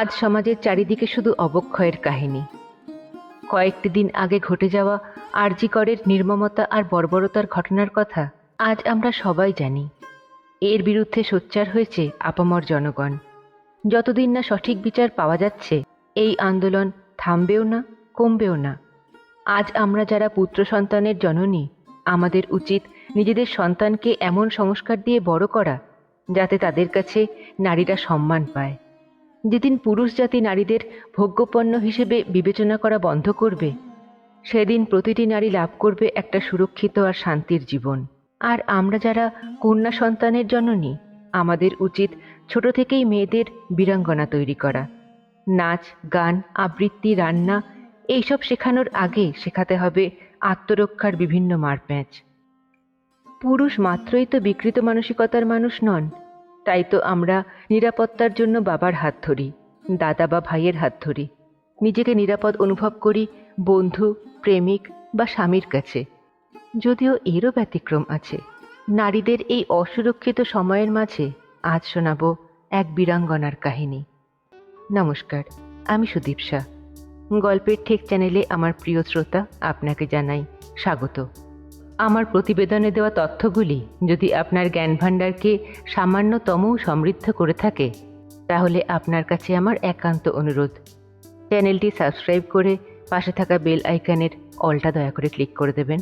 আজ সমাজের চারিদিকে শুধু অবক্ষয়ের কাহিনী। কয়েকটি দিন আগে ঘটে যাওয়া আরজিকরের নির্মমতা আর বর্বরতার ঘটনার কথা আজ আমরা সবাই জানি। এর বিরুদ্ধে সোচ্চার হয়েছে আপামর জনগণ। যতদিন না সঠিক বিচার পাওয়া যাচ্ছে, এই আন্দোলন থামবেও না, কমবেও না। আজ আমরা যারা পুত্র সন্তানের জননী, আমাদের উচিত নিজেদের সন্তানকে এমন সংস্কার দিয়ে বড় করা যাতে তাদের কাছে নারীরা সম্মান পায়। যেদিন পুরুষ জাতি নারীদের ভোগ্যপণ্য হিসেবে বিবেচনা করা বন্ধ করবে, সেদিন প্রতিটি নারী লাভ করবে একটা সুরক্ষিত আর শান্তির জীবন। আর আমরা যারা কন্যা সন্তানের জননী, আমাদের উচিত ছোট থেকেই মেয়েদের বীরাঙ্গনা তৈরি করা। নাচ, গান, আবৃত্তি, রান্না, এইসব শেখানোর আগে শেখাতে হবে আত্মরক্ষার বিভিন্ন মারপ্যাঁচ। পুরুষ মাত্রই তো বিকৃত মানসিকতার মানুষ নন। তাই তো আমরা নিরাপত্তার জন্য বাবার হাত ধরি, দাদা বা ভাইয়ের হাত ধরি। নিজেকে নিরাপদ অনুভব করি বন্ধু, প্রেমিক বা স্বামীর কাছে। যদিও এরও ব্যতিক্রম আছে। নারীদের এই অসুরক্ষিত সময়ের মাঝে আজ শোনাব এক বীরাঙ্গনার কাহিনী। নমস্কার, আমি সুদীপ শাহ গল্পের ঠেক চ্যানেলে আমার প্রিয় শ্রোতা আপনাকে জানাই স্বাগত। আমার প্রতিবেদনে দেওয়া তথ্যগুলি যদি আপনার জ্ঞান ভাণ্ডারকে সামান্যতমও সমৃদ্ধ করে থাকে, তাহলে আপনার কাছে আমার একান্ত অনুরোধ। চ্যানেলটি সাবস্ক্রাইব করে পাশে থাকা বেল আইকনের অলটা দয়া করে ক্লিক করে দেবেন,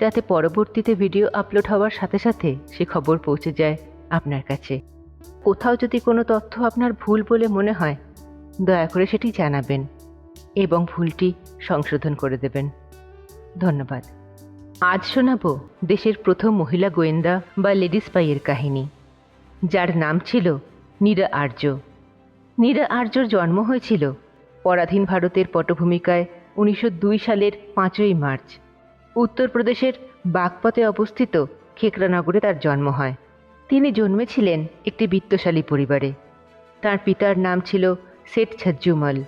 যাতে পরবর্তীতে ভিডিও আপলোড হওয়ার সাথে সাথে সে খবর পৌঁছে যায় আপনার কাছে। কোথাও যদি কোনো তথ্য আপনার ভুল বলে মনে হয়, দয়া করে সেটি জানাবেন এবং ভুলটি সংশোধন করে দেবেন। ধন্যবাদ। আজ শোনাব দেশের প্রথম মহিলা গোয়েন্দা বা লেডি স্পাইয়ের কাহিনী, যার নাম ছিল নীরা আর্য। নীরা আর্যর জন্ম হয়েছিল পরাধীন ভারতের পটভূমিকায় উনিশশো দুই সালের পাঁচই মার্চ। উত্তরপ্রদেশের বাগপথে অবস্থিত খেকরানগরে তার জন্ম হয়। তিনি জন্মেছিলেন একটি বিত্তশালী পরিবারে। তার পিতার নাম ছিল শেঠ ছজ্জুমল,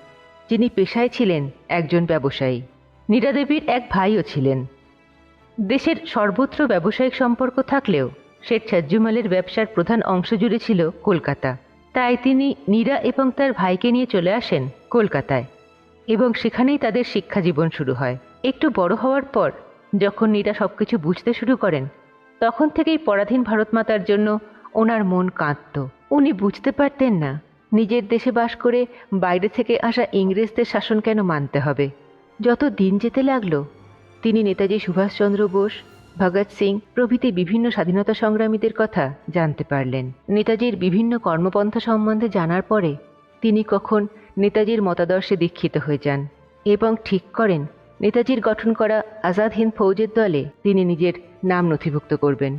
যিনি পেশায় ছিলেন একজন ব্যবসায়ী। নীরা দেবীর এক ভাইও ছিলেন। দেশের সর্বত্র ব্যবসায়িক সম্পর্ক থাকলেও শেঠ ছাজ্জুমালের ব্যবসার প্রধান অংশ জুড়ে ছিল কলকাতা। তাই তিনি নীরা এবং তার ভাইকে নিয়ে চলে আসেন কলকাতায় এবং সেখানেই তাদের শিক্ষা জীবন শুরু হয়। একটু বড় হওয়ার পর যখন নীরা সবকিছু বুঝতে শুরু করেন, তখন থেকেই পরাধীন ভারতমাতার জন্য ওনার মন কাঁদত। উনি বুঝতে পারতেন না, নিজের দেশে বাস করে বাইরে থেকে আসা ইংরেজদের শাসন কেন মানতে হবে? যত দিন যেতে লাগল তিনি নেতাজি সুভাষচন্দ্র বোস, ভগৎ সিং প্রভৃতি বিভিন্ন স্বাধীনতা সংগ্রামীদের কথা জানতে পারলেন। নেতাজির বিভিন্ন কর্মপন্থা সম্বন্ধে জানার পরে তিনি কখন নেতাজির মতাদর্শে দীক্ষিত হয়ে যান এবং ঠিক করেন নেতাজির গঠন করা আজাদ হিন্দ ফৌজের দলে তিনি নিজের নাম নথিভুক্ত করবেন।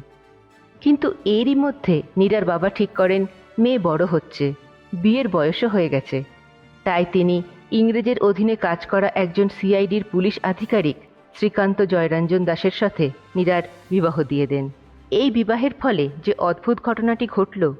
কিন্তু এরই মধ্যে নীরার বাবা ঠিক করেন, মেয়ে বড় হচ্ছে, বিয়ের বয়সও হয়ে গেছে। তাই তিনি ইংরেজের অধীনে কাজ করা একজন সিআইডির পুলিশ আধিকারিক শ্রীকান্ত জয়রঞ্জন দাসের সাথে নীরার বিবাহ দিয়ে দেন। এই বিবাহের ফলে যে অদ্ভুত ঘটনাটি ঘটল,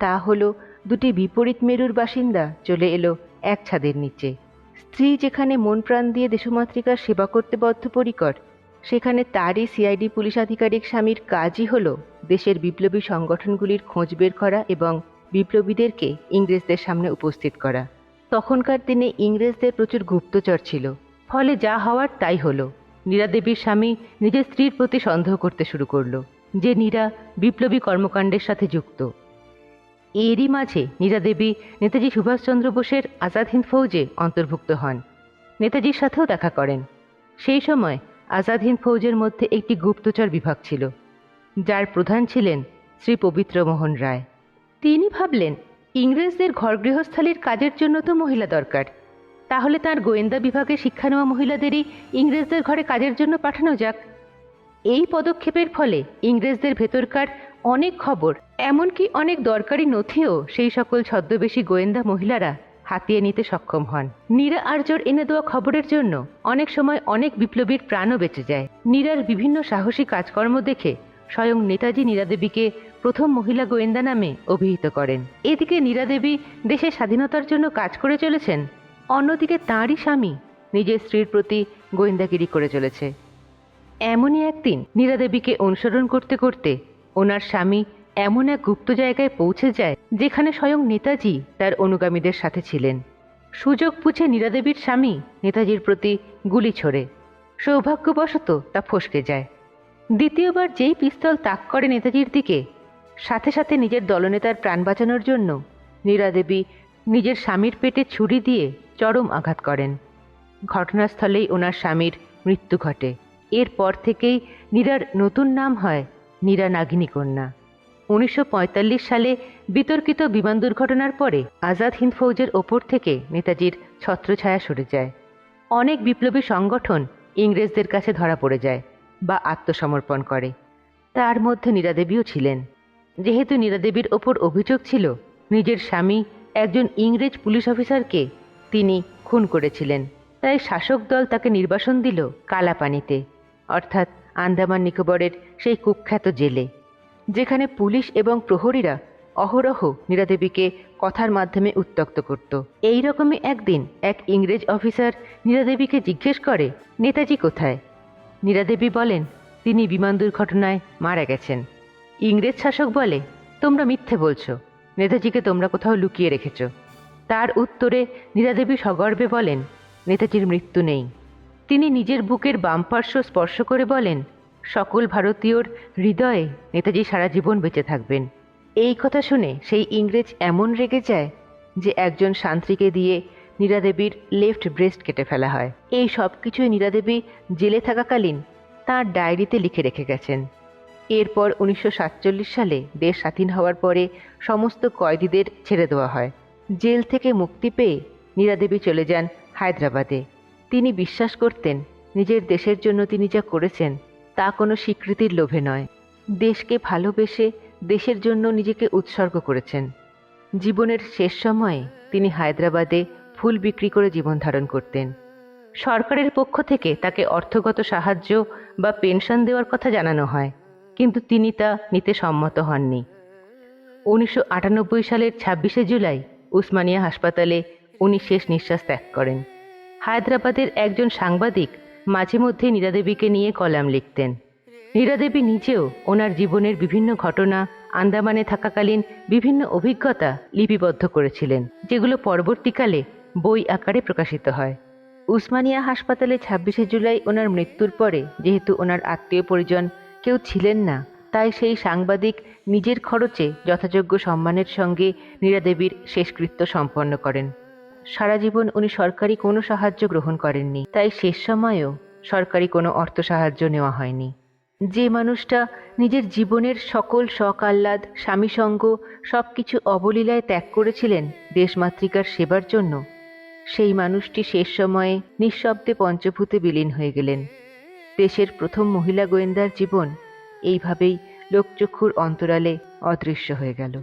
তা হল দুটি বিপরীত মেরুর বাসিন্দা চলে এলো এক ছাদের নিচে। স্ত্রী যেখানে মন প্রাণ দিয়ে দেশমাতৃকার সেবা করতে বদ্ধপরিকর, সেখানে তারই সিআইডি পুলিশ আধিকারিক স্বামীর কাজই হলো দেশের বিপ্লবী সংগঠনগুলির খোঁজ বের করা এবং বিপ্লবীদেরকে ইংরেজদের সামনে উপস্থিত করা। তখনকার দিনে ইংরেজদের প্রচুর গুপ্তচর ছিল, ফলে যা হওয়ার তাই হলো। নীরা দেবীর স্বামী নিজের স্ত্রীর প্রতি সন্দেহ করতে শুরু করল, যে নীরা বিপ্লবী কর্মকাণ্ডের সাথে যুক্ত। এরই মাঝে নীরা দেবী নেতাজি সুভাষচন্দ্র বোসের আজাদ হিন্দ ফৌজে অন্তর্ভুক্ত হন। নেতাজির সাথেও দেখা করেন। সেই সময় আজাদ হিন্দ ফৌজের মধ্যে একটি গুপ্তচর বিভাগ ছিল, যার প্রধান ছিলেন শ্রী পবিত্র মোহন রায়। তিনি ভাবলেন, ইংরেজদের ঘর গৃহস্থালির কাজের জন্য তো মহিলা দরকার তাহলে তার গোয়েন্দা বিভাগে শিক্ষা নেওয়া মহিলাদেরই ইংরেজদের ঘরে কাজের জন্য পাঠানো যাক। এই পদক্ষেপের ফলে ইংরেজদের ভেতরকার অনেক খবর, এমনকি অনেক দরকারি নথিও সেই সকল ছদ্মবেশী গোয়েন্দা মহিলারা হাতিয়ে নিতে সক্ষম হন। নীরা আর্যর এনে দেওয়া খবরের জন্য অনেক সময় অনেক বিপ্লবীর প্রাণও বেঁচে যায়। নীরার বিভিন্ন সাহসী কাজকর্ম দেখে স্বয়ং নেতাজি নীরাদেবীকে প্রথম মহিলা গোয়েন্দা নামে অভিহিত করেন। এদিকে নীরাদেবী দেশের স্বাধীনতার জন্য কাজ করে চলেছেন অন্যদিকে তাঁরই স্বামী নিজের স্ত্রীর প্রতি গোয়েন্দাগিরি করে চলেছে। এমনই একদিন নীরাদেবীকে অনুসরণ করতে করতে ওনার স্বামী এমন এক গুপ্ত জায়গায় পৌঁছে যায় যেখানে স্বয়ং নেতাজি তার অনুগামীদের সাথে ছিলেন। সুযোগ বুঝে নীরাদেবীর স্বামী নেতাজির প্রতি গুলি ছোড়ে। সৌভাগ্যবশত তা ফসকে যায়। দ্বিতীয়বার যেই পিস্তল তাক করে নেতাজির দিকে, সাথে সাথে নিজের দলনেতার প্রাণ বাঁচানোর জন্য নীরাদেবী নিজের স্বামীর পেটে ছুরি দিয়ে চরম আঘাত করেন। ঘটনাস্থলেই ওনার স্বামীর মৃত্যু ঘটে। এরপর থেকেই নীরার নতুন নাম হয় নীরা নাগিনী কন্যা। উনিশশো পঁয়তাল্লিশ সালে বিতর্কিত বিমান দুর্ঘটনার পরে আজাদ হিন্দ ফৌজের ওপর থেকে নেতাজির ছত্রছায়া সরে যায়। অনেক বিপ্লবী সংগঠন ইংরেজদের কাছে ধরা পড়ে যায় বা আত্মসমর্পণ করে। তার মধ্যে নীরাদেবীও ছিলেন। যেহেতু নীরাদেবীর ওপর অভিযোগ ছিল, নিজের স্বামী একজন ইংরেজ পুলিশ অফিসারকে তিনি খুন করেছিলেন। তাই শাসক দল তাকে নির্বাসন দিল কালাপানিতে, অর্থাৎ আন্দামান নিকোবরের সেই কুখ্যাত জেলে, যেখানে পুলিশ এবং প্রহরীরা অহরহ নীরাদেবীকে কথার মাধ্যমে উত্তক্ত করত। এই রকমই একদিন এক ইংরেজ অফিসার নীরাদেবীকে জিজ্ঞেস করে, নেতাজি কোথায়? নীরাদেবী বলেন, তিনি বিমান দুর্ঘটনায় মারা গেছেন। ইংরেজ শাসক বলে, তোমরা মিথ্যে বলছো। নেতাজিকে তোমরা কোথাও লুকিয়ে রেখেছ। তার উত্তরে নীরাদেবী সগর্বে বলেন, নেতাজির মৃত্যু নেই। তিনি নিজের বুকের বাম পার্শ্ব স্পর্শ করে বলেন, সকল ভারতীয়র হৃদয়ে নেতাজি সারা জীবন বেঁচে থাকবেন। এই কথা শুনে সেই ইংরেজ এমন রেগে যায় যে একজন শান্ত্রীকে দিয়ে নীরাদেবীর লেফট ব্রেস্ট কেটে ফেলা হয়। এই সব কিছুই নীরাদেবী জেলে থাকাকালীন তাঁর ডায়েরিতে লিখে রেখে গেছেন। এরপর উনিশশো সাতচল্লিশ সালে দেশ স্বাধীন হওয়ার পরে সমস্ত কয়েদিদের ছেড়ে দেওয়া হয়। জেল থেকে মুক্তি পেয়ে নীরাদেবী চলে যান হায়দ্রাবাদে। তিনি বিশ্বাস করতেন, নিজের দেশের জন্য তিনি যা করেছেন, তা কোনো স্বীকৃতির লোভে নয়। দেশকে ভালোবেসে দেশের জন্য নিজেকে উৎসর্গ করেছেন। জীবনের শেষ সময়ে তিনি হায়দ্রাবাদে ফুল বিক্রি করে জীবন ধারণ করতেন। সরকারের পক্ষ থেকে তাকে অর্থগত সাহায্য বা পেনশন দেওয়ার কথা জানানো হয়। কিন্তু তিনি তা নিতে সম্মত হননি। উনিশশো আটানব্বই সালের ছাব্বিশে জুলাই উসমানিয়া হাসপাতালে উনি শেষ নিঃশ্বাস ত্যাগ করেন। হায়দ্রাবাদের একজন সাংবাদিক মাঝে মধ্যে নীরাদেবীকে নিয়ে কলাম লিখতেন। নীরাদেবী নিজেও ওনার জীবনের বিভিন্ন ঘটনা, আন্দামানে থাকাকালীন বিভিন্ন অভিজ্ঞতা লিপিবদ্ধ করেছিলেন, যেগুলো পরবর্তীকালে বই আকারে প্রকাশিত হয়। উসমানিয়া হাসপাতালে ছাব্বিশে জুলাই ওনার মৃত্যুর পরে যেহেতু ওনার আত্মীয় পরিজন কেউ ছিলেন না। তাই সেই সাংবাদিক নিজের খরচে যথাযোগ্য সম্মানের সঙ্গে নীরাদেবীর শেষকৃত্য সম্পন্ন করেন। সারা জীবন উনি সরকারি কোনো সাহায্য গ্রহণ করেননি। তাই শেষ সময়েও সরকারি কোনো অর্থ সাহায্য নেওয়া হয়নি। যে মানুষটা নিজের জীবনের সকল শখ আহ্লাদ স্বামীসঙ্গ সব কিছু অবলীলায় ত্যাগ করেছিলেন দেশমাতৃকার সেবার জন্য, সেই মানুষটি শেষ সময়ে নিঃশব্দে পঞ্চভূতে বিলীন হয়ে গেলেন। দেশের প্রথম মহিলা গোয়েন্দার জীবন এইভাবেই লোকচক্ষুর অন্তরালে অদৃশ্য হয়ে গেল।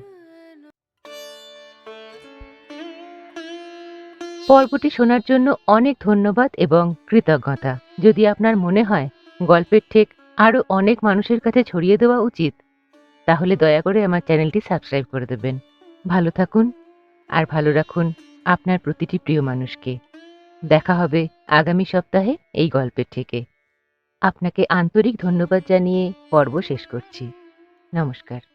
পর্বটি শোনার জন্য অনেক ধন্যবাদ এবং কৃতজ্ঞতা। যদি আপনার মনে হয় গল্পের ঠেক আরও অনেক মানুষের কাছে ছড়িয়ে দেওয়া উচিত, তাহলে দয়া করে আমার চ্যানেলটি সাবস্ক্রাইব করে দেবেন। ভালো থাকুন আর ভালো রাখুন আপনার প্রতিটি প্রিয় মানুষকে। দেখা হবে আগামী সপ্তাহে এই গল্পের থেকে আপনাকে আন্তরিক ধন্যবাদ জানিয়ে পর্ব শেষ করছি। নমস্কার।